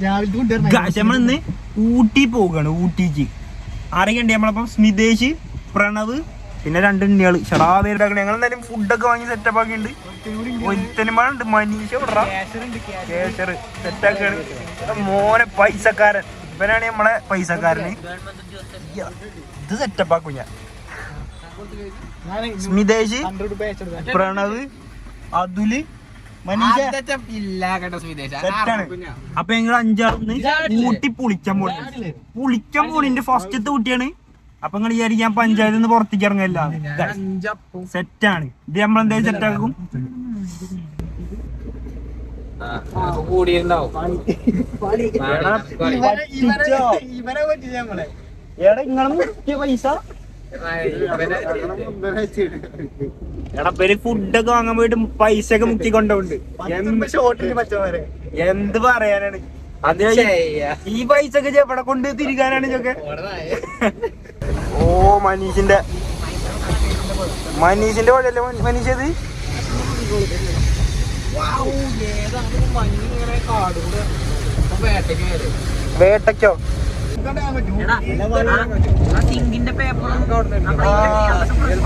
നമ്മളിന്ന് ഊട്ടി പോവുകയാണ് ഊട്ടിക്ക്. ആരൊക്കെയുണ്ട് നമ്മളപ്പം? സ്മിതേഷ് പ്രണവ് പിന്നെ രണ്ട് ഉണ്ണികൾ ഷടാ പേരുടെ ഞങ്ങൾ എന്തായാലും ഫുഡൊക്കെ വാങ്ങി സെറ്റപ്പ് ആക്കിയിട്ടുണ്ട്. ഒരുത്തനുമാണ്ട് മനീഷ കേസർ സെറ്റാക്കാണ് മോനെ പൈസക്കാരൻ. ഇവനാണ് നമ്മളെ പൈസക്കാരന്. ഇത് സെറ്റപ്പ് ആക്കും ഞാൻ. സ്മിതേഷ് പ്രണവ് അതുൽ അപ്പൊ ഞങ്ങൾ അഞ്ചാളൊന്ന് ഊട്ടി പുളിക്കാൻ പോണി പുളിക്കാൻ പോണിന്റെ ഫസ്റ്റത്തെ കുട്ടിയാണ് അപ്പൊ നിങ്ങൾ വിചാരിക്കും ഞാൻ പഞ്ചായത്തിൽ നിന്ന് പുറത്തേക്ക് ഇറങ്ങില്ല. സെറ്റാണ്. ഇത് നമ്മളെന്തായാലും സെറ്റാക്കും? എടാ നിങ്ങളെ മുക്കിയ പൈസ? എടാ പേര് ഫുഡൊക്കെ വാങ്ങാൻ പോയിട്ട് പൈസ ഒക്കെ മുക്കി കൊണ്ടുപോണ്ട് എന്ത് പറയാനാണ്? അത് ഈ പൈസ ഒക്കെ എവിടെ കൊണ്ട് തിരികാനാണ് ഇതൊക്കെ ഓ മനീഷിന്റെ മനീഷിന്റെ വഴിയല്ലേ മനീഷത്? വേട്ടയ്ക്കോ?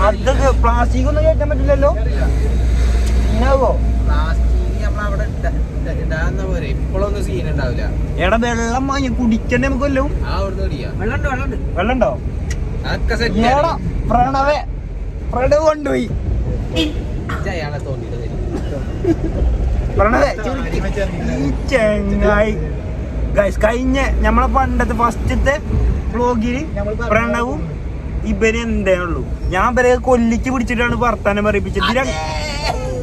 അതൊക്കെ പ്ലാസ്റ്റിക് ഒന്നും കയറ്റാൻ പറ്റില്ലല്ലോ. ഉണ്ടാവോ ഇപ്പോഴൊന്നും സീൻ ഉണ്ടാവില്ല. എടാ വെള്ളം വാങ്ങി കുടിക്കണ്ടേ നമുക്ക് ആ വെള്ളണ്ടോ പ്രണവേ പ്രണവ് കൊണ്ടുപോയി. പ്രണവേ ഈ ചെങ്ങായി ഗൈസ് കഴിഞ്ഞ നമ്മളെ പണ്ടത്തെ ഫസ്റ്റത്തെ വ്ളോഗിൽ പ്രണവും ഇവർ എന്തേ ഉള്ളൂ? ഞാൻ ഇവരെ കൊല്ലിക്ക് പിടിച്ചിട്ടാണ് വർത്താനം പറയിപ്പിച്ചത്. ഇതില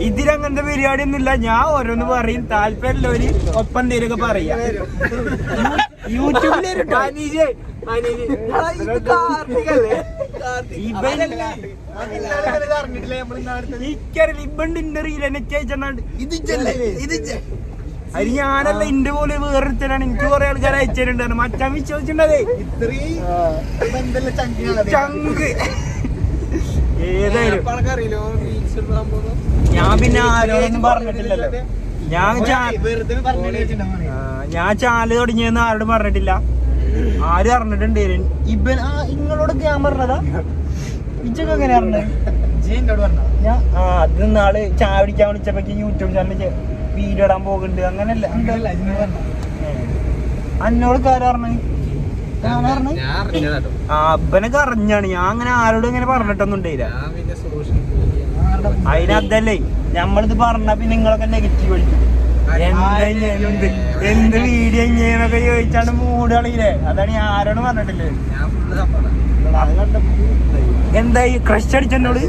ഇതിലങ്ങനത്തെ പരിപാടി ഒന്നുമില്ല ഞാൻ ഓരോന്ന് പറയും. താല്പര്യമുള്ളവര് ഒപ്പം എന്തേലൊക്കെ പറയാ. യൂട്യൂബിൽ എനിക്കറിയില്ല. ഇവണ്ട് ഇന്റർവ്യൂ റീൽ ചേച്ചി ഇത്. അത് ഞാനല്ല ഇന്റെ പോലെ വേറൊരുത്തനാണ്. എനിക്ക് കുറെ ആൾക്കാർ അയച്ചിട്ടുണ്ടായിരുന്നു മച്ചാൻ വിശ്വസിച്ചിട്ടുണ്ടതേ. ചങ്ക്. ഏതായാലും. ഞാൻ പിന്നെ ആരോടൊന്നും പറഞ്ഞിട്ടില്ലല്ലോ. ഞാൻ ഞാൻ ചാനൽ തുടങ്ങിയെന്ന് ആരോടും പറഞ്ഞിട്ടില്ല. ആരും അറിഞ്ഞിട്ടുണ്ട് ഇവൻ. ആ ഇങ്ങളോട് ഞാൻ പറഞ്ഞതാ? ഇച്ചൊക്കെ എങ്ങനെ അറിഞ്ഞത് ഞാൻ ആ അത് നാൾ ചായ പിടിക്കാൻ വിളിച്ചപ്പോ യൂട്യൂബ് ചാനലിൽ വീഡിയോ ഇടാൻ പോകുന്നുണ്ട്. അങ്ങനല്ല. അന്നോട് കാര്യം പറഞ്ഞു? ഞാൻ അറിഞ്ഞാണ് അങ്ങനെ ആരോടും ഇങ്ങനെ പറഞ്ഞിട്ടൊന്നും ഉണ്ടായില്ല ഞാൻ പിന്നെ സോഷ്യൽ മീഡിയ അതിനതല്ലേ നമ്മളിത് പറഞ്ഞ പിന്നെ നിങ്ങളൊക്കെ നെഗറ്റീവ് അടിക്കും എന്താ എന്ത് വീഡിയോ ഇങ്ങനെയൊക്കെ ചോദിച്ചാണ് മൂട് കളിയില്ലേ? അതാണ് ഞാൻ ആരോടും പറഞ്ഞിട്ടില്ലേ? ഞാൻ ഫുള്ള് സപ്പോർട്ടാ എന്തായി? ക്രഷ് അടിച്ചെന്നോട്?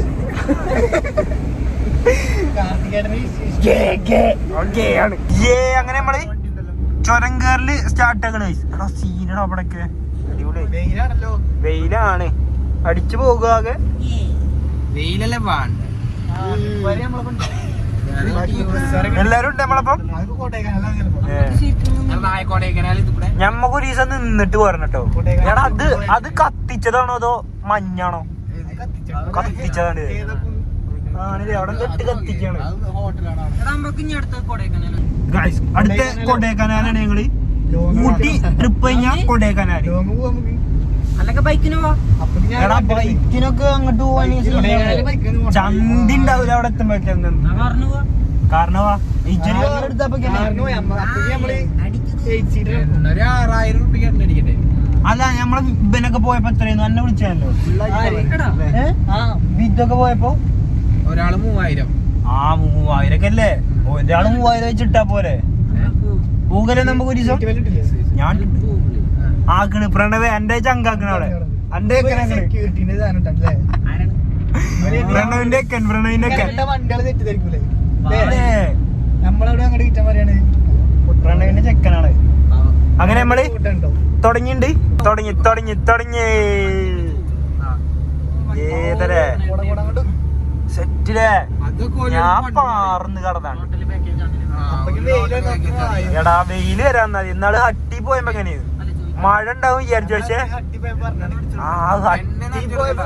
അങ്ങനെ നമ്മൾ ചുരം കയറൽ സ്റ്റാർട്ട് ആക്കണ എടാ സീനടാ അവിടൊക്കെ. അടിപൊളി. വെയിലാണ്. അടിച്ചു പോകുക ആകെ. വെയിലല്ലേ വേണ്ട എല്ലാരും ഉണ്ട് നമ്മളപ്പം? ഞമ്മക്ക് ഒരു ദിവസം നിന്നിട്ട് പറഞ്ഞോ കേട്ടോ എടാ അത് അത് കത്തിച്ചതാണോ അതോ മഞ്ഞാണോ? കത്തിച്ചതാണ്. അടുത്ത കൊടൈക്കനാലാണ് ഞങ്ങൾ. ഊട്ടി ട്രിപ്പ് കഴിഞ്ഞാ കൊടൈക്കനാൽ ബൈക്കിനൊക്കെ അങ്ങോട്ട് പോവാൻ ചന്തി ഉണ്ടാവില്ല അവിടെ എത്തുമ്പോഴേക്കും കാരണവാ അല്ല? നമ്മളെ ഇബനൊക്കെ പോയപ്പോ എത്രയായിരുന്നു? എന്നെ വിളിച്ചല്ലോ വിദ്യൊക്കെ പോയപ്പോ? ഒരാൾ മൂവായിരം. ആ മൂവായിരൊക്കെ അല്ലേ ഒരാൾ മൂവായിരം വെച്ചിട്ടാ പോരെ? പോകല്ലേ നമുക്ക് ഒരു ദിവസം? ഞാൻ ആക്കണ് പ്രണവ് എന്റെ ചങ്കാക്കണ അവിടെ. എന്റെ പ്രണവിന്റെ പ്രണവിന്റെ പ്രണവിന്റെ ചെക്കനാണ്. അങ്ങനെ നമ്മൾ തുടങ്ങിണ്ട് തുടങ്ങി തുടങ്ങി തുടങ്ങി. ഏതരേ? സെറ്റിലേ ഞാൻ പാർന്ന് കടന്നാണ്. എടാ വെയിൽ വരാൻ മതി. എന്നാൾ ഹട്ടി പോയപ്പോ എങ്ങനെയാണ് മഴ ഉണ്ടാവും വിചാരിച്ചു പക്ഷേ ആ ഹട്ടി പോയപ്പോ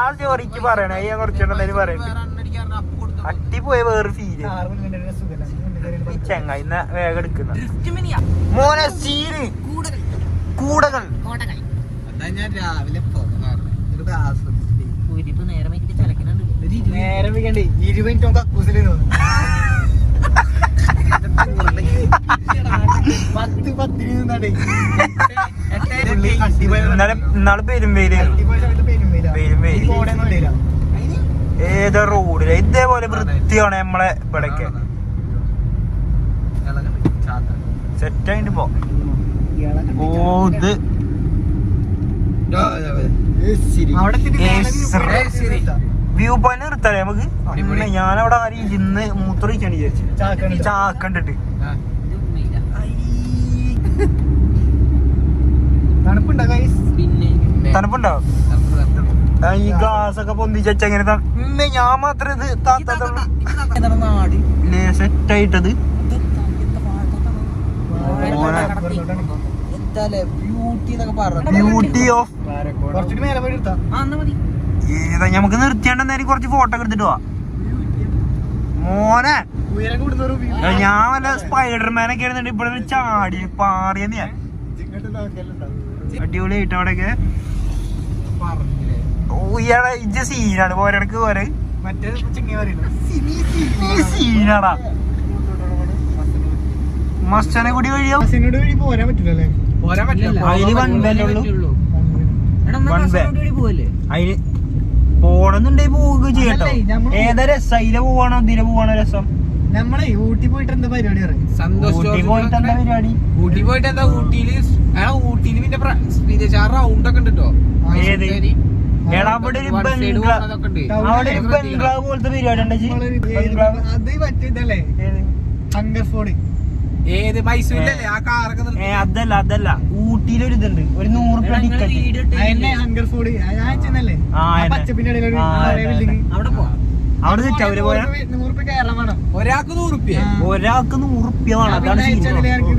ആ ചോറിക്ക് പറയണേ. ഞാൻ കുറച്ചുണ്ടെന്നതിന് പറയണ്ട് ഹട്ടി പോയ വേറെ ഫീൽ ചെങ്ങ ഇന്ന വേഗം എടുക്കുന്ന. മോനെ സീന് കൂടകൾ. ഞാൻ രാവിലെ നേരം ഒരു ആസ്വദിച്ചിട്ട് നേരെ വെക്കണ്ടേ ഇരുപത് മിനിറ്റ് നമുക്ക് അക്കൂസിൽ പത്ത് പത്തിന് നിന്നാടേ ഇന്നലെ ഇന്നാൾ പെരുമ്പേര് പെരുമ്പേര് ഏതാ റോഡിൽ? ഇതേപോലെ വൃത്തിയാണ് നമ്മളെ ഇവിടൊക്കെ. സെറ്റ് ആയിട്ട് പോ. ഓ ഇത്. അവിടെ. വ്യൂ പോയിന്റ് നിർത്താലേ നമുക്ക്? അടിപൊളി. ഞാനവിടെ ആരെയും ഇന്ന് ഇരുന്ന് മൂത്രമൊഴിക്കാണ് വിചാരിച്ചു ചാക്കണ്ടിട്ട്. തണുപ്പുണ്ടോ ഈ ഗ്ലാസ് ഒക്കെ പൊന്തിച്ച എങ്ങനെ ഞാൻ മാത്രം ഇത് താത്താത്തുള്ളൂ സെറ്റ് ആയിട്ടത്. ബ്യൂട്ടി ഓഫ് നമുക്ക് നിർത്തിയാണ്ടെന്നാലും കുറച്ച് ഫോട്ടോ ഒക്കെ എടുത്തിട്ട് പോവാ മോനെ. ഞാൻ വല്ല സ്പൈഡർമാനൊക്കെ ആയിരുന്നുണ്ട് ഇവിടെ ചാടി പാറിയെന്ന് ഞാൻ. അടിപൊളിയായിട്ട് അവിടെയൊക്കെ. പറഞ്ഞില്ലേ ഉയ്യാടെ ഇജ്ജ സീനാണ്. പോരടക്ക് പോരെ. സീനാടാ. മസ്റ്റാനെ കൂടി വഴിയോ? പോരാ വഴി പോരാൻ പറ്റില്ലല്ലേ പറ്റില്ല അതിൽ വൺ ബേ ഉള്ളൂ? പോണെന്നുണ്ടെങ്കിൽ പോവുക ചെയ്യട്ടോ. ഏതാ രസം? അതിലെ പോവാണോ ഇതിലെ പോവാണോ രസം? നമ്മളെ ഊട്ടി പോയിട്ട് എന്താ പരിപാടി ഊട്ടി പോയിട്ട് എന്താ പരിപാടി? ഊട്ടി പോയിട്ട് എന്താ ഊട്ടിയിൽ? ആ ഊട്ടിയിൽ പിന്നെ റൗണ്ട് ഒക്കെ ഉണ്ട് കേട്ടോ ഏത്? എടാ, അവിടെ ഒരു ബംഗ്ലാ- അവിടെ ഒരു ബംഗ്ലാവ് പോലത്തെ പരിപാടി ഉണ്ടെങ്കിൽ അത്? ഹങ്കർ ഫോഡ് ഏത് മൈസൂരിലല്ലേ? ആ കാറൊക്കെ ഏ അതല്ല അതല്ല. അതല്ല ഊട്ടിയിലൊരു ഇതുണ്ട് ഒരു നൂറ് രൂപ ടിക്കറ്റ് ഫുഡ് ഹങ്കർ ഫുഡ് ഞാൻ ചെന്നല്ലേ ആ, അതന്നെ. പച്ചപ്പിന്റെ ഇടയിൽ ഒരു ആ, പഴയ അതന്നെ, ബിൽഡിംഗ് അവിടെ പോവാം. അവിടെ അവർ പോയാ ഒരാൾക്ക് നൂറ് റുപ്യ ആ. ഒരാൾക്ക് നൂറ് റുപ്യ വേണം. ആ, അതാണ്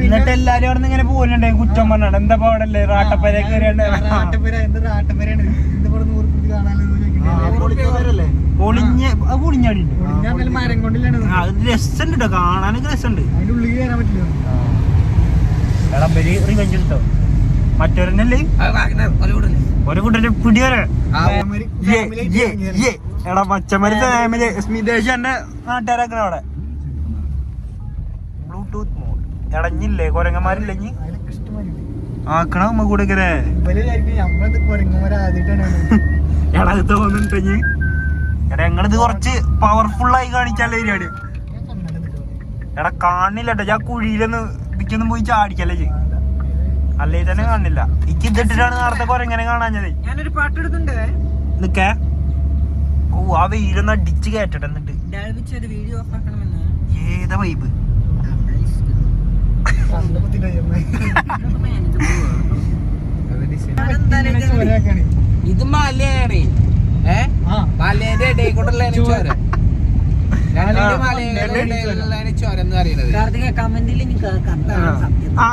എന്നിട്ട് എല്ലാരും അവിടെ നിന്ന് ഇങ്ങനെ പോലുണ്ടേ കുറ്റം പറഞ്ഞാണ് എന്താ പാടല്ലേ? റാട്ടപ്പര പൊളിഞ്ഞ പൊളിഞ്ഞാടി അത് രസമുണ്ട് കേട്ടോ കാണാനൊക്കെ രസമുണ്ട് എടാ ബലി റിവെഞ്ച് എടുത്തോ മറ്റൊരെന്നല്ലേ ഒരു കുട്ടന്റെ പിടിവരെ. എടാ പച്ചമരി ഫാമിലി സ്മിതേഷ് എന്റെ നാട്ടുകാരൊക്കെ അവിടെ ബ്ലൂടൂത്ത് മോഡ് എടഞ്ഞില്ലേ അതിലൊക്കെ ഇഷ്ടമാതിരി ആക്കണ നമ്മ കൂടെ എടാ ഇത് എടാ ഞങ്ങളിത് കുറച്ച് പവർഫുൾ ആയി കാണിച്ചാലേ ഇരുപാട്. എടാ കാണില്ല കേട്ടോ ഞാൻ കുഴിയിലൊന്ന് ഇതിക്കൊന്നും പോയി ചാടിക്കല്ലേ ചെയ്യും അല്ലേ തന്നെ കാണില്ല. എനിക്ക് ഇതിട്ടിട്ടാണ് നേരത്തെ കൊരങ്ങനെ കാണാഞ്ഞത്. ഞാനൊരു പാട്ടെടുത്തുണ്ട് നിക്കേ. ഓ ആ വെയിലൊന്ന് അടിച്ച് കയറ്റട്ടെ എന്നിട്ട് ഡാൽവിച്ച് വീഡിയോ ഓഫ് ആക്കണമെന്ന്. ഏതാ വൈബ്. ഇത്? മലയാണ് ഏ? ആ. മലേന്റെ ഇടയിൽ കൂടെ ചോര.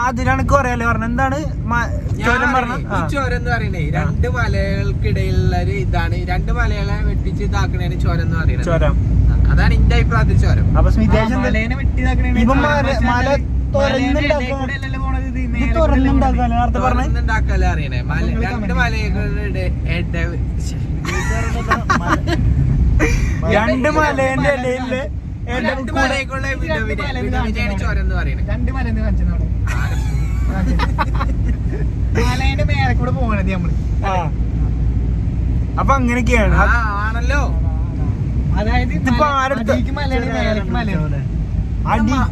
അതിനാണ് കൊറയല്ലേ പറഞ്ഞ എന്താണ് ചോരം പറഞ്ഞ ചോര എന്ന് പറയണേ രണ്ട് മലകൾക്കിടയിലുള്ള ഒരു ഇതാണ്. രണ്ട് മലകളെ വെട്ടിച്ച് ഇതാക്കണേന് ചോര എന്ന് പറയുന്നത്. ചോരം. അതാണ് എന്റെ അഭിപ്രായത്തിൽ ചോരം. അപ്പൊ. മല- തുറന്നുണ്ടാക്കല? അറിയണേ. മല രണ്ട് മലകളുടെ. രണ്ട് മലേന്റെ ഇടയിൽ രണ്ട് മലയ്ക്കുള്ള ചോര എന്ന് പറയുന്നത്. രണ്ട് മലേന്ന് കാണിച്ചത് അവിടെ. മലേന്റെ മേലെ കൂടെ പോകണത് നമ്മൾ. അപ്പൊ അങ്ങനെയൊക്കെയാണ്. ആണല്ലോ. അതായത് ഇതിപ്പോ മല- ആരെടുത്ത- മലയാണ് മേലേക്ക് മലയാണ് അടി. മ-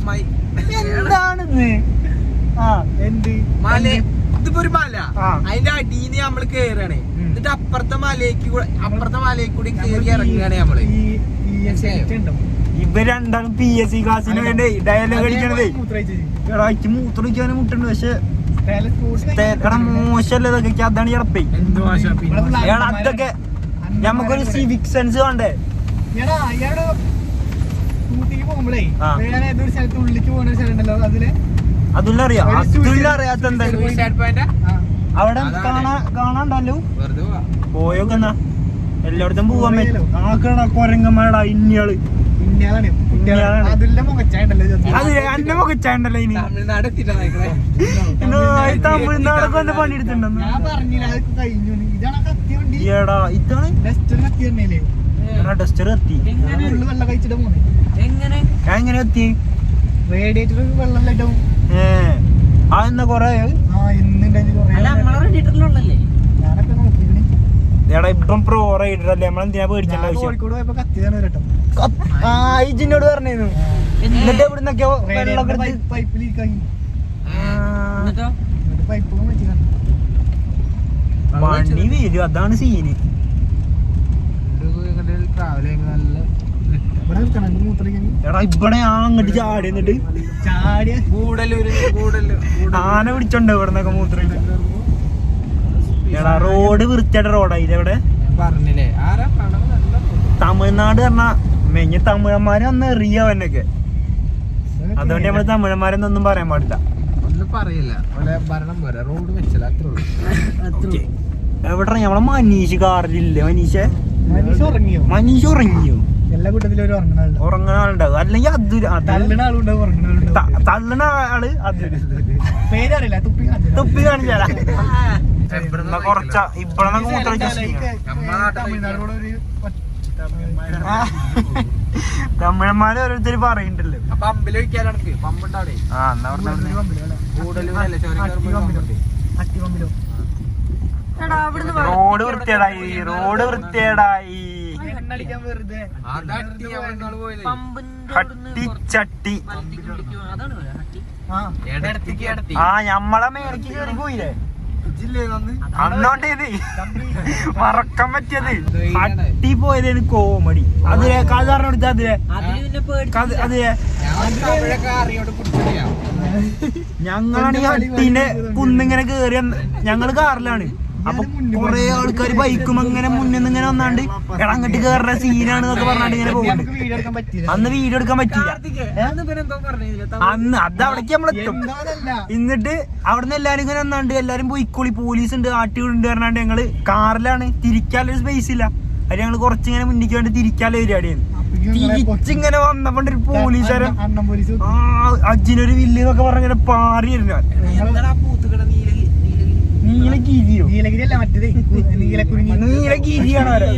ആ എന്ത്? മല ഇതിപ്പോ ഒരു മല. അതിന്റെ നിന്ന് നമ്മൾ കേറാണ്. എന്നിട്ട് അപ്പുറത്തെ മലയ്ക്ക് കൂടെ അപ്പുറത്തെ മലയിൽ കൂടി കേറി ഇറങ്ങുകയാണ് നമ്മൾ. ഈ- ഈ സെറ്റ് ഉണ്ടോ. ഇവ രണ്ടാളും പി എസ് സി ക്ലാസ്സിന് വേണ്ടി? ഡയലോഗ് അടിക്കണതേ. മൂത്രം എടാ എനിക്ക് മൂത്രമൊഴിക്കാനും മുട്ടുണ്ട് പക്ഷെ എടാ മോശമല്ലേ ഇതൊക്കെ? അതാണ് ചടപ്പേ എടാ അതൊക്കെ നമുക്കൊരു സിവിക് സെൻസ് വേണ്ടേ? പോകുമ്പോഴേ. വേറെ ഏതൊരു സ്ഥലത്ത് ഉള്ളിക്ക് പോകുന്ന ഒരു സ്ഥലം ഉണ്ടല്ലോ അതിൽ അതുള്ള അറിയാം അറിയാത്ത അവിടെ കാണാണ്ടല്ലോ എല്ലായിടത്തും പോവാൻ പോയാലോ? പറ്റും. ആക്കണ കൊരങ്ങന്മാരടാ ഇന്നയാൾ. അന്നെ മുഖച്ചാണ്ടല്ലോ ഇനി. തമിഴ്നാടൊക്കെ വന്ന് പണിയെടുത്തിട്ടുണ്ടെന്ന്. ഇതാണ് ഡസ്റ്റർ എത്തി. എങ്ങനെ? എത്തി? റേഡിയേറ്റർ വെള്ളം ലൈറ്റാവും ഏ ആ എന്നാ കൊറേ ആ ഇന്നുണ്ടായി അല്ല നമ്മളെ റെഡിയിട്ടുള്ളല്ലേ ഞാനൊക്കെ നോക്കിയിരുന്നു എടാ ഇപ്പം പ്രോ റൈഡർ അല്ലേ നമ്മളെന്തിനാ പേടിച്ചേണ്ട ഞാൻ ആവശ്യം? ആ ഇജിന്നോട് പറഞ്ഞിരുന്നു. എന്നിട്ട് എവിടുന്നൊക്കെയോ വെള്ളമൊക്കെ എടുത്ത് പൈപ്പ് ലീക്കായി എന്നിട്ടോ? എന്നിട്ട് പൈപ്പ് വെച്ചിട്ടാണ് മണി വരും അതാണ് സീന് ട്രാവൽ ചെയ്യുമ്പോൾ നല്ല എടാ ഇവിടെ ഞാൻ അങ്ങോട്ട് ചാടി എന്നിട്ട് കൂടൽ ആന പിടിച്ചോണ്ട് ഇവിടെ നിന്നൊക്കെ മൂത്രം എടാ റോഡ് വൃത്തിയായിട്ട് റോഡായി ഇവിടെ. തമിഴ്നാട് പറഞ്ഞ മെഞ്ഞ തമിഴന്മാരെ ഒന്ന് എറിയവനൊക്കെ അതുകൊണ്ട് നമ്മൾ തമിഴന്മാരെന്നൊന്നും പറയാൻ പാടില്ല. ഒന്നും പറയില്ല. ഓലെ ഭരണം പോരാ. റോഡ് വെച്ചില്ല അത്രേ ഉള്ളൂ. എവിടെ നമ്മളെ മനീഷ് കാറിലില്ലേ മനീഷ്? മനീഷ് ഉറങ്ങിയോ? മനീഷ് ഉറങ്ങിയോ? എല്ലാ കൂട്ടത്തിലും ഒരു ഉറങ്ങണ ആളുണ്ടാവും ഉറങ്ങുന്ന ആളുണ്ടാവും. അല്ലെങ്കിൽ അത് തള്ളണ ആളുണ്ടാവും ഉറങ്ങണ തള്ളണ ആൾ അത് പേരറിയില്ല തുപ്പി തുപ്പി കാണിച്ചാലാ ഇവിടുന്ന് കുറച്ച ഇവിടുന്ന് തമിഴന്മാര് ഓരോരുത്തര് പറയണ്ടല്ലോ. ആ എന്നാ റോഡ് വൃത്തിയേടായി. റോഡ് വൃത്തിയേടായി. എണ്ണടിക്കാൻ വെറുതെ. ഹട്ടി ചട്ടി. ആ ഞമ്മളെ മേലേക്ക് കയറി പോയില്ലേ? അന്നോണ്ട് മറക്കാൻ പറ്റിയത്. അട്ടി പോയത് കോമഡി. അതിലെ കഥ പറഞ്ഞു കൊടുത്ത അതിലെ? അതിലെ ഞങ്ങളാണ് ഈ ഹട്ടിന്റെ കുന്നിങ്ങനെ കേറിയ ഞങ്ങൾ കാറിലാണ്. അപ്പൊ കൊറേ ആൾക്കാർ ബൈക്കും അങ്ങനെ മുന്നിൽ നിന്ന് ഇങ്ങനെ വന്നാണ്ട് എടാ അങ്ങോട്ട് കേറുന്ന സീനാണ് എന്നൊക്കെ പറഞ്ഞാണ്ട് ഇങ്ങനെ പോകുന്നുണ്ട് നമുക്ക് വീഡിയോ എടുക്കാൻ പറ്റില്ല അന്ന് വീഡിയോ എടുക്കാൻ പറ്റില്ല അന്ന് പിന്നെ പറഞ്ഞില്ല അന്ന് അത് അവിടേക്ക് നമ്മളെത്തും എന്നിട്ട് അവിടുന്ന് എല്ലാരും ഇങ്ങനെ വന്നാണ്ട് എല്ലാരും പോയിക്കോളി. പോലീസ് ഉണ്ട് ആട്ടികളുണ്ട് പറഞ്ഞാണ്ട് ഞങ്ങൾ കാറിലാണ്. തിരിക്കാനൊരു സ്പേസ് ഇല്ല. അത് ഞങ്ങൾ കുറച്ചിങ്ങനെ മുന്നിക്ക് വേണ്ടി തിരിക്കാനുള്ള പരിപാടിയാണ് തിരിച്ചിങ്ങനെ വന്നപ്പോ ഒരു പോലീസുകാരൻ പോലീസ് ആ അജിനൊരു വില്ല് എന്നൊക്കെ പറഞ്ഞ പാറി വരുന്ന എന്താ പൂത്തുകട നീലഗിരി നീലഗിരി നീലഗിരിയോ? നീലഗിരി അല്ല മറ്റേത് നീലക്കുറിഞ്ഞി നീലഗിരിയാണ് അവരെ?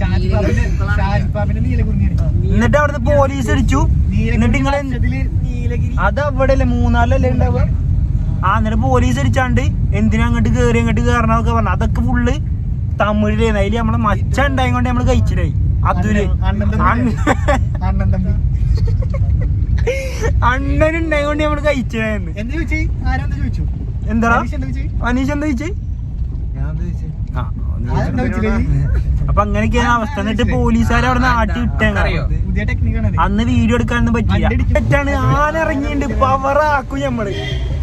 ഷാജിപ്പാപ്പിന്റെ ഷാജിപ്പാപ്പിന്റെ നീലക്കുറിഞ്ഞിയാണ് എന്നിട്ട് അവിടുന്ന് പോലീസ് അടിച്ചു എന്നിട്ട് നിങ്ങളെ നീലഗിരി. അത് അവിടെ അല്ലേ മൂന്നാലല്ലേ ഉണ്ടാവുക? ആ എന്നിട്ട് പോലീസ് അടിച്ചാണ്ട് എന്തിനാ അങ്ങോട്ട് കേറി അങ്ങോട്ട് കേറണൊക്കെ പറഞ്ഞു. അതൊക്കെ ഫുള്ള് തമിഴിലായിരുന്നു അതിൽ നമ്മളെ മച്ച ഉണ്ടായത് കൊണ്ട് നമ്മൾ കഴിച്ചിട്ടായി അതുൽ. ഉണ്ടായത് കൊണ്ട് നമ്മൾ കഴിച്ചിട്ടായിരുന്നു എന്ത് ചോദിച്ചു? ആരെന്താ ചോദിച്ചു? എന്താ അനീഷ് ചോദിച്ചേ? അപ്പൊ അങ്ങനെയൊക്കെയാണ് അവസ്ഥ. എന്നിട്ട് പോലീസുകാർ അവിടെ നാട്ടി വിട്ടേങ്ങ അറിയോ? പുതിയ ടെക്നിക്കാണ് അന്ന് വീഡിയോ എടുക്കാനൊന്നും പറ്റിയാണ് ആനിറങ്ങിണ്ട് ആന ഇറങ്ങിയിട്ടുണ്ട്. പവർ ആക്കും നമ്മൾ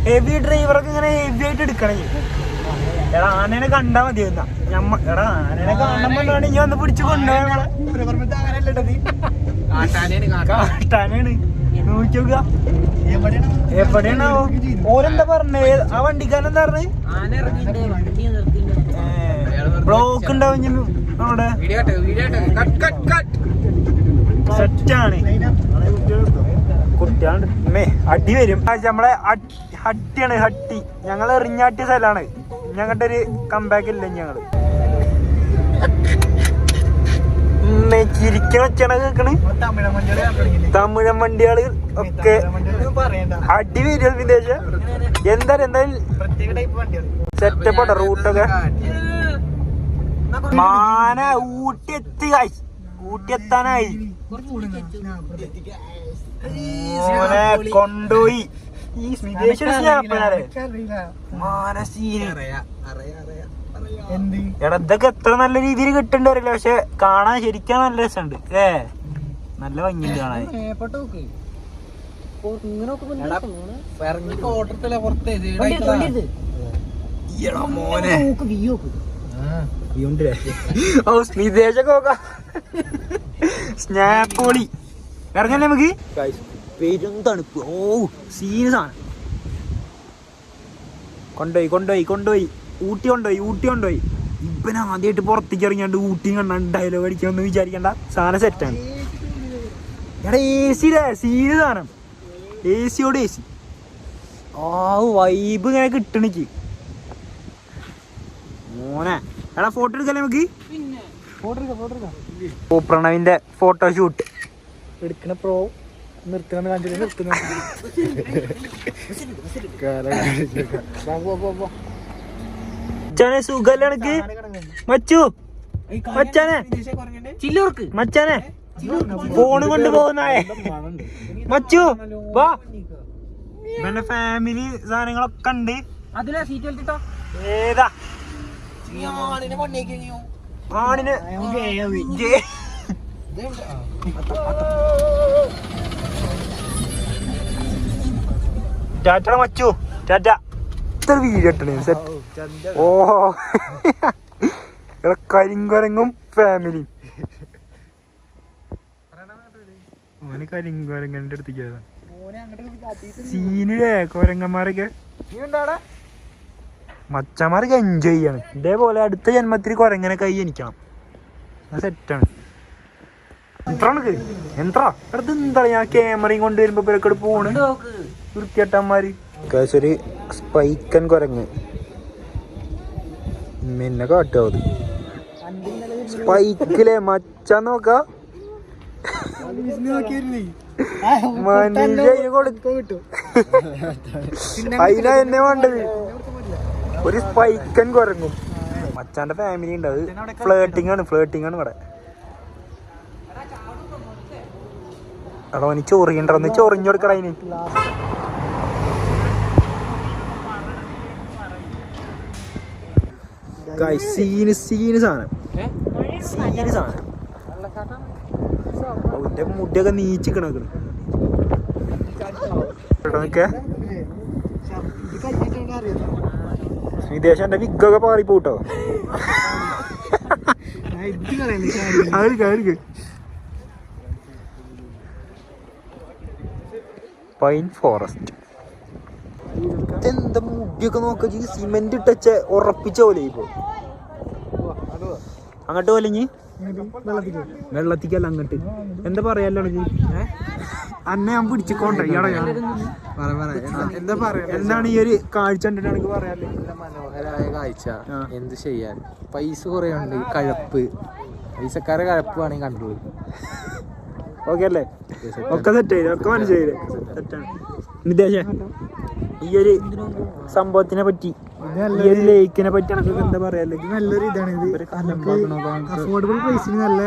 ഹെവി ഡ്രൈവറൊക്കെ ഇങ്ങനെ ഹെവി ആയിട്ട് എടുക്കണേ. എടാ ആനേനെ കണ്ടാ മതി എന്നാ. ഞമ്മ എടാ ആനേനെ കാണുമ്പോഴാണ് ഇനി വന്ന് പിടിച്ച് കൊണ്ടുപോയാ കാട്ടാനാണ്. ഓരെന്താ പറഞ്ഞേ? ആ വണ്ടിക്കാരൻ എന്താ പറഞ്ഞേ? ബ്ലോക്ക് ഉണ്ടാവും അവിടെ. സെറ്റാണ്. മേ അടി വരും. നമ്മളെ ഹട്ടിയാണ് ഹട്ടി. ഞങ്ങൾ എറിഞ്ഞാട്ടിയ സ്ഥലമാണ്. ഞങ്ങളുടെ ഒരു കമ്പാക്ക് ഇല്ല ഞങ്ങൾ. ഉമ്മേ, ചിരിക്കണ ഒച്ചയാണ് കേക്കണ്. തമിഴൻ വണ്ടികൾ ഒക്കെ അടി വരും വിദേശ. എന്താ എന്തായാലും സെറ്റപ്പ് സെറ്റപ്പ് റൂട്ടൊക്കെ മാന ഊട്ടി എത്തി കായ് ഊട്ടി എത്താനായി മോനെ കൊണ്ടുപോയി. ഈ വിദേശ സ്നാപ്പനാരെ അറിയാ എന്ത് എടാ ഇതൊക്കെ എത്ര നല്ല രീതിയിൽ കിട്ടണ്ട അറിയില്ല. പക്ഷെ കാണാൻ ശരിക്കും നല്ല രസമുണ്ട്. ഏ? നല്ല ഭംഗിയുണ്ട് കാണാൻ. വിദേശൊക്കെ നോക്കാം. സ്നാപ്പോളി ഇറങ്ങല്ലേ നമുക്ക്? പെരും തണുപ്പ്. ഓ സീനസാണ് കൊണ്ടുപോയി കൊണ്ടുപോയി കൊണ്ടുപോയി. ഊട്ടി കൊണ്ടുപോയി ഊട്ടി കൊണ്ടുപോയി ഇവൻ ആദ്യമായിട്ട് പുറത്തേക്ക് ഇറങ്ങിയാണ്ട് ഊട്ടി കണ്ടാണ്ട് ഡയലോഗ് അടിക്കണമെന്ന് വിചാരിക്കണ്ട. സാധനം സെറ്റാണ് എടാ എ സിയിലെ സീന് സാധനം. എ സിയോട് എ സി ആ വൈബ് ഇങ്ങനെ കിട്ടണിക്ക് മോനെ. എടാ ഫോട്ടോ എടുക്കല്ലേ നമുക്ക്? ഫോട്ടോ എടുക്കാം ഫോട്ടോ ഷൂട്ട് പ്രണവിന്റെ എടുക്കണ പ്രോ നിർത്തണം കാണിച്ചിട്ട് നിർത്തുന്ന മച്ചാനെ സുഖല്ല എനിക്ക് മച്ചു മച്ചാനെ. ചില്ലൂർക്ക്. മച്ചാനെ ഫോണ് കൊണ്ട് പോകുന്നായേ മച്ചു വാ. ഇവന്റെ ഫാമിലി സാധനങ്ങളൊക്കെ ഉണ്ട്. അതിലെ സീറ്റ് വലിച്ചിട്ടോ ഏതാ? ആണിന് ടാറ്റ മച്ചു ടാറ്റ. ഇത്ര വീഡിയോ ഇട്ടണേ സെറ്റ് ഓ. ഇവിടെ കരിങ്കൊരങ്ങും ഫാമിലി ഓന് കരിങ്കൊരങ്ങന്റെ അടുത്തേക്ക് സീനിലേ കൊരങ്ങന്മാരൊക്കെ. മച്ചന്മാരൊക്കെ എൻജോയ് ചെയ്യണം. ഇതേപോലെ അടുത്ത ജന്മത്തിൽ കൊരങ്ങനെ കൈ എനിക്കണം. സെറ്റാണ് എത്രാണ് എന്താ അടുത്ത് എന്താ? ഞാൻ ക്യാമറയും കൊണ്ടുവരുമ്പോ വരുമ്പോ പോണ്. നോക്ക്. വൃത്തിയേട്ടന്മാര് ഒരു സ്പൈക്കൻ കുരങ്ങ്. മെന്നെ കാട്ടോ അത്. സ്പൈക്കിലെ മച്ച നോക്ക. എന്നെ വേണ്ടത്. ഒരു സ്പൈക്കൻ കുരങ്ങും. മച്ചാന്റെ ഫാമിലി ഉണ്ട്. അത് ഫ്ലേട്ടിംഗ് ആണ് ഫ്ലേട്ടിംഗ് ആണ് ഇവിടെ. എടാ ഓന് ചൊറിയണ്ടോ? ഒന്ന് ചൊറിഞ്ഞു കൊടുക്കണ അതിന്. സീന് സീന് സാധനം. സീന് സാധനം. അവന്റെ മുടിയൊക്കെ നീച്ച് കിണക്കണ് നിക്കേ. ഇത് കഴിഞ്ഞിട്ടാണ് അറിയാം വിദേശം എന്റെ വിഗൊക്കെ പാറി പോട്ടോ ഞാൻ ഇത് കളയല്ലേ ആർക്ക് ആർക്ക് പൈൻ ഫോറസ്റ്റ് എന്താ മുടിയൊക്കെ നോക്ക സിമെന്റ് ഇട്ടച്ച ഉറപ്പിച്ച പോലെ ഇപ്പൊ അങ്ങോട്ട് പോലെ ഇനി? വെള്ളത്തിക്കല്ല അങ്ങോട്ട്. എന്താ പറയല്ലാണ് അന്നെ ഞാൻ പിടിച്ചോണ്ടേ എന്താ പറയാ? എന്താണ് ഈ ഒരു കാഴ്ച കണ്ടിട്ട് എനിക്ക് പറയാല്ലേ മനോഹരമായ കാഴ്ച. എന്ത് ചെയ്യാൻ? പൈസ കുറേ ഉണ്ട് കഴപ്പ്. പൈസക്കാരെ കഴപ്പ് വേണമെങ്കിൽ കണ്ടുപോയി ഓക്കെ അല്ലേ? ഒക്കെ സെറ്റ് ഒക്കെ മനസ്സിലായില്ലേ? സെറ്റാണ്. നിദേശ ഈ ഒരു സംഭവത്തിനെ പറ്റി ഈ ഒരു ലേക്കിനെ പറ്റി നമുക്ക് എന്താ പറയാ? നല്ലൊരു ഇതാണ് ഇത്. അഫോർഡബിൾ പ്രൈസിന് നല്ല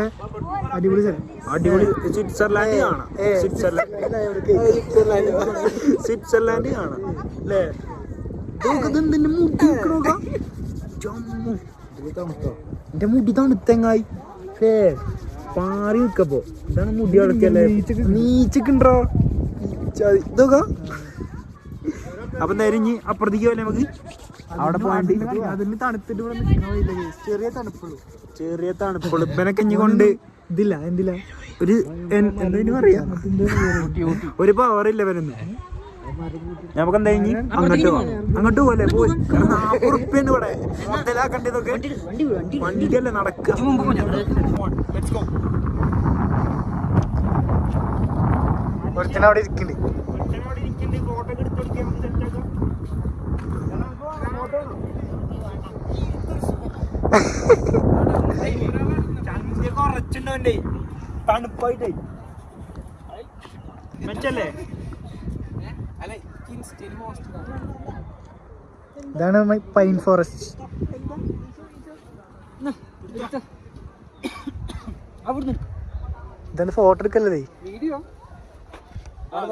അടിപൊളി സ്ഥലം. അടിപൊളി സ്വിറ്റ്സർലാൻഡ് കാണാം. സ്വിറ്റ്സർലാൻഡ്. സ്വിറ്റ്സർലാൻഡ് കാണാം. അല്ലേ. എന്റെ മുടി തണുത്തെങ്ങായി. പാറി നിക്കപ്പോ. ഇതാണ് മുടി അടക്കല്ലേ? നീച്ചക്കുണ്ടോ ഇതൊക്കെ അപ്പൊ നേരം ഇനി അപ്പുറത്തേക്ക് പോലെ നമുക്ക്? അവിടെ പോയിട്ട് അതിന് തണുത്തിട്ട് ചെറിയ തണുപ്പുള്ളൂ. ചെറിയ തണുപ്പുള്ളൂ. ഇപ്പനൊക്കെ കഞ്ഞി കൊണ്ട് ഇതില്ല എന്തില്ല? ഒരു പറയാ? ഒരു പവറില്ല ഇല്ല ഇവനൊന്നും. നമുക്ക് എന്താ ഇനി അങ്ങോട്ട് പോവാം. അങ്ങോട്ട് പോലെ പോയി. നാപ്പത് ഇവിടെ. മുതലാക്കണ്ടതൊക്കെ. വണ്ടിയല്ലേ നടക്കുക. അവിടെ ഇരിക്കുന്നുണ്ട് തണുപ്പായിട്ടേ മെച്ചല്ലേ ഇതാണ് പൈൻ ഫോറസ്റ്റ് ഇതാണ് ഫോട്ടോ എടുക്കല്ലേ വീഡിയോ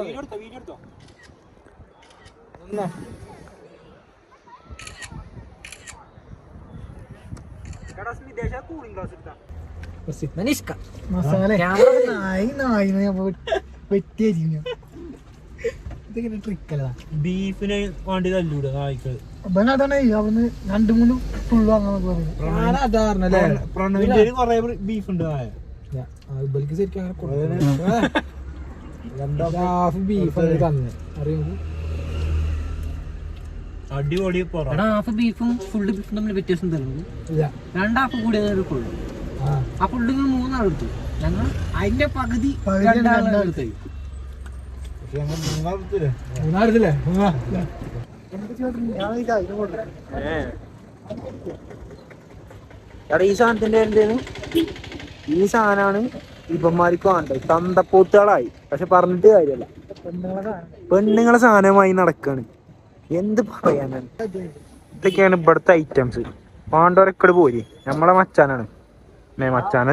വീഡിയോ എടുത്തോ ഗ്ലാസ് എടുത്താ. മസാല. ബീഫിന് വേണ്ടി തല്ലൂടെ അവിടുന്ന് രണ്ട് മൂന്ന് ഫുള്ള് വാങ്ങാൻ കൊറേ ബീഫ് ഉണ്ട് നായ. ബീഫ് തന്നെ അടിപൊളി എടാ ഹാഫ് ബീഫും ഫുൾ ബീഫും തമ്മിൽ വ്യത്യാസം തരുന്നത് ഇല്ല. രണ്ട് ഹാഫ് കൂടിയത് ഫുള്ള് ആ. ഫുള്ള് മൂന്നാളെടുത്തു ഞങ്ങൾ അതിന്റെ പകുതി രണ്ടാളെടുത്തു എടാ ഈ സാധനത്തിന്റെ എന്തേലും ഈ സാധനമാണ് ഇവന്മാർക്ക് വേണ്ടത്. തന്തപ്പൂത്തുകളായി. പക്ഷെ പറഞ്ഞിട്ട് കാര്യമല്ല. പെണ്ണുങ്ങളെ സാധനമായി നടക്കാണ്. എന്ത് പറയാനാണ്? ഇതൊക്കെയാണ് ഇവിടുത്തെ ഐറ്റംസ് പാണ്ടവരക്കട് പോരി. നമ്മളെ മച്ചാനാണ്. മേ മച്ചാന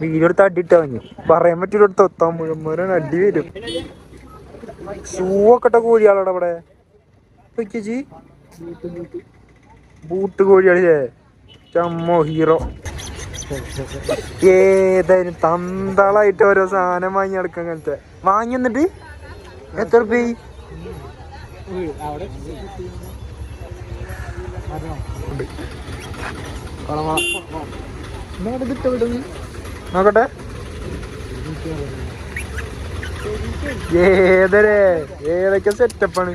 വീടെടുത്ത് അടിയിട്ട് അവഞ്ഞു പറയാൻ പറ്റൂല തൊത്താൻ മുഴുവൻ അടി വരും. ഷൂ ഒക്കെ കോഴിയാളോടെ അവിടെ ചേച്ചി ബൂട്ട് കോഴിയാളില്ലേ ചമ്മോ ഹീറോ. ഏതായാലും തന്തളായിട്ട് ഓരോ സാധനം വാങ്ങി നടക്കാൻ അങ്ങനത്തെ വാങ്ങി എന്നിട്ട് എത്ര രൂപ നോക്കട്ടെ. ഏതരേ? ഏതൊക്കെ സെറ്റപ്പാണ്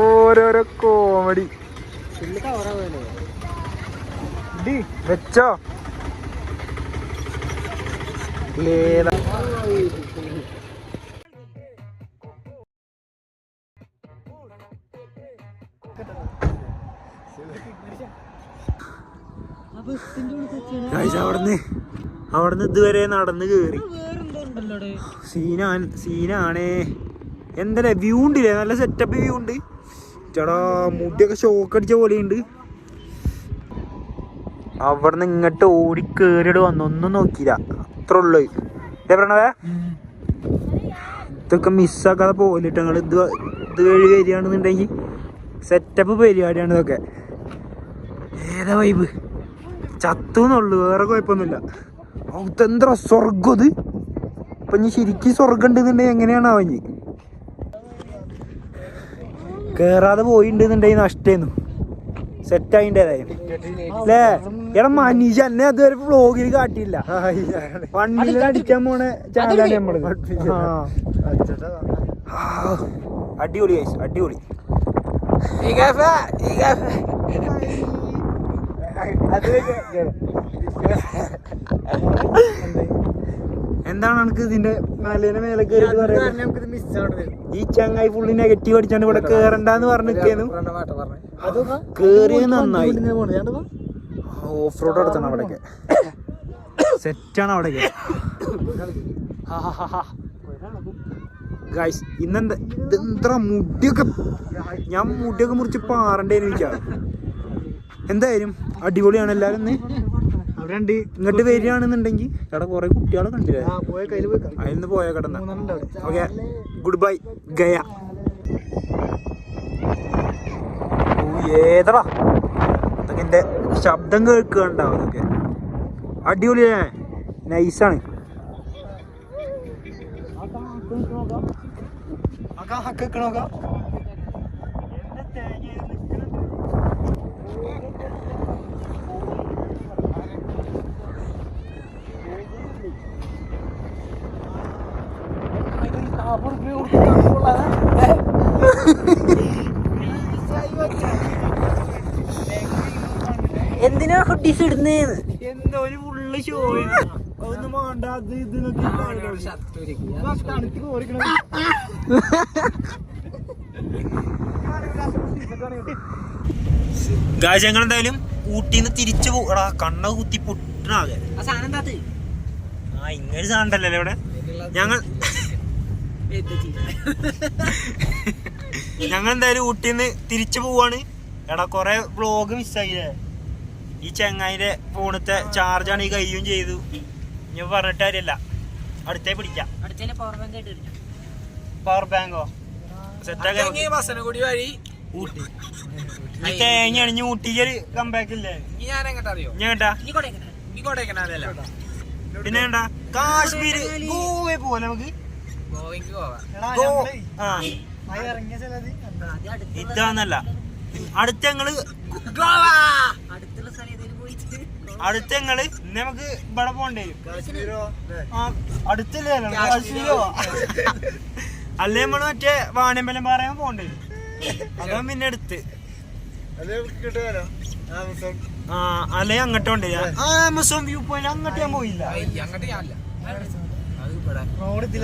ഓരോരോ കോമഡി വെച്ചോ. ഏതാ അവിടുന്ന് ഇതുവരെ നടന്ന് കേറി. സീനാണ് സീനാണേ. എന്തല്ലേ വ്യൂ ഉണ്ടില്ലേ നല്ല സെറ്റപ്പ് വ്യൂ ഉണ്ട് ചേടാ മുടിയൊക്കെ ഷോക്ക് അടിച്ച പോലെയുണ്ട്. അവിടുന്ന് ഇങ്ങോട്ട് ഓടി കേറിയിട്ട് വന്നു. ഒന്നും നോക്കിയില്ല. അത്ര ഉള്ളു. ഇതേ പറഞ്ഞവേ ഇതൊക്കെ മിസ്സാക്കാതെ പോലിട്ട് ഞങ്ങൾ ഇത് ഇത് വഴി വരികയാണെന്നുണ്ടെങ്കിൽ സെറ്റപ്പ് പരിപാടിയാണ് ഇതൊക്കെ. ഏതാ വൈബ് ചത്തുന്നുള്ളു. വേറെ കുഴപ്പമൊന്നുമില്ല. ഇതെന്താ സ്വർഗം ഇത്? ഇപ്പൊ ഇനി ശരിക്കും സ്വർഗം ഉണ്ടെന്നുണ്ടെങ്കിൽ എങ്ങനെയാണ് അവഞ്ഞ് കേറാതെ പോയിണ്ടെന്നുണ്ടെങ്കിൽ നഷ്ടേന്നു സെറ്റ് ആയിട്ടേതായി അല്ലേ എടാ മനീഷ എന്നെ അതുവരെ വ്ളോഗിൽ കാട്ടിയില്ല. വണ്ടിയിൽ അടിക്കാൻ പോണ ചാനലാണ് നമ്മൾ. ആ. അടിപൊളി അത് അടിപൊളി എന്താണ് എനിക്ക് ഇതിന്റെ മലേനെ മേലെ കയറി ഈ ചങ്ങായി ഫുള്ളി നെഗറ്റീവ് അടിച്ചാണ്ട് ഇവിടെ കേറണ്ടെന്ന് പറഞ്ഞിരിക്കുന്നു കേറിയത് നന്നായി. ഓഫ് റോഡ് എടുത്തണം അവിടേക്ക്. സെറ്റാണ് അവിടേക്ക്. ഗൈസ് ഇന്നെന്താ? ഇതെന്താ മുടിയൊക്കെ ഞാൻ മുടിയൊക്കെ മുറിച്ച് പാറണ്ടേന്ന് എനിക്കാ എന്തായാലും അടിപൊളിയാണ് എല്ലാരും ഇന്ന് ഇങ്ങോട്ട് വരികയാണെന്നുണ്ടെങ്കിൽ അവിടെ കുറെ കുട്ടികളെ കണ്ടില്ലേ? ആ പോയ കയ്യിൽ പോയി കളി. അതിൽ നിന്ന് പോയ കിടന്ന. ഓക്കെ ഗുഡ് ബൈ ഗയ. ഏതടാ? അതൊക്കെ എന്റെ ശബ്ദം കേൾക്കുകയുണ്ടാവും അതൊക്കെ. അടിപൊളിയേ നൈസാണ് എന്തിനാ ഹുഡീസ് ഇടുന്നേന്ന് എന്തോ ഒരു ഫുള്ള് ഷോ ഒന്നും വേണ്ട അത് ഇത് തണുത്ത് കോരിക്കണത്. ഗാജങ്ങൾ എന്തായാലും ഊട്ടിന്ന് തിരിച്ചു പോടാ കണ്ണ കുത്തി പൊട്ടണാകെ ആ സാധനം എന്താ ആ ഇങ്ങനെ സാധനല്ലേ ഇവിടെ. ഞങ്ങൾ ഞങ്ങൾ എന്തായാലും ഊട്ടിന്ന് തിരിച്ചു പോവാണ്. എടാ കൊറേ വ്ലോഗ് മിസ്സായില്ലേ ഈ ചെങ്ങായിന്റെ ഫോണത്തെ ചാർജാണ് ഈ കയ്യും ചെയ്തു. ഞാൻ പറഞ്ഞിട്ട് കാര്യല്ല അടുത്തേ പിടിക്കാം. പവർ ബാങ്ക് ആയിട്ട് പവർ ബാങ്കോ സെറ്റാക്കി വഴി? ഊട്ടി. ഈ തേങ്ങ അണിഞ്ഞ് ഊട്ടിക്കൊരു കമ്പാക്ക് ഇല്ലേ? ഞാൻ കേട്ടാ പിന്നെ കാശ്മീര് ഗോവയെ പോലെ നമുക്ക് ഇതാന്നല്ല. അടുത്ത ഞങ്ങൾ അടുത്ത ഞങ്ങൾ നമുക്ക് ഇവിടെ പോണ്ടേ അടുത്തല്ലേ? കാശ്മീരോ? അല്ലേ നമ്മൾ മറ്റേ വാണിയമ്പലം പറയാൻ പോണ്ടേ അതാ പിന്നെ അടുത്ത്. ആ അല്ലെ അങ്ങോട്ടോണ്ടേ ആമസോൺ വ്യൂ പോയിന്റ് അങ്ങോട്ട് ഞാൻ പോയില്ല. അങ്ങോട്ട് ഞാനില്ല.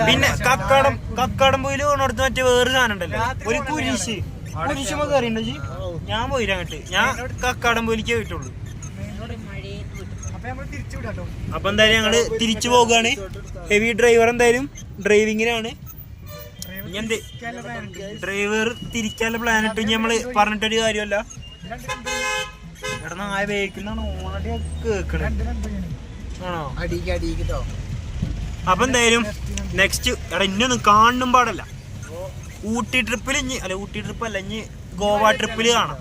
പിന്നെ കക്കാടം കക്കാടം പോയിൽ ഓണടുത്ത് മറ്റേ വേറെ സാധനം ഉണ്ടല്ലോ. ഒരു കുരിശ്. കുരിശുമ അറിയണ്ടോ ജി? ഞാൻ പോയില്ല അങ്ങോട്ട്. ഞാൻ കക്കാടം പോയിലേക്ക് പോയിട്ടുള്ളൂ. അപ്പൊ തിരിച്ചു വിടാട്ടോ. അപ്പൊ എന്തായാലും ഞങ്ങൾ തിരിച്ചു പോകുകയാണ് ഹെവി ഡ്രൈവർ എന്തായാലും ഡ്രൈവിങ്ങിനാണ് എന്ത്? ഡ്രൈവർ തിരിക്കാനുള്ള പ്ലാൻ ഇട്ട് നമ്മൾ പറഞ്ഞിട്ടൊരു കാര്യമല്ല. എടാ നായ വേക്കുന്നാണ് ഓണടി കേക്കണേ. ആണോ? അടിക്ക് അടിക്ക് കേട്ടോ അപ്പൊ എന്തായാലും നെക്സ്റ്റ് എടാ ഇന്നൊന്നും കാണും പാടല്ല. ഊട്ടി ട്രിപ്പിൽ ഇനി അല്ല ഊട്ടി ട്രിപ്പ് അല്ല ഇനി ഗോവ ട്രിപ്പിൽ കാണാം.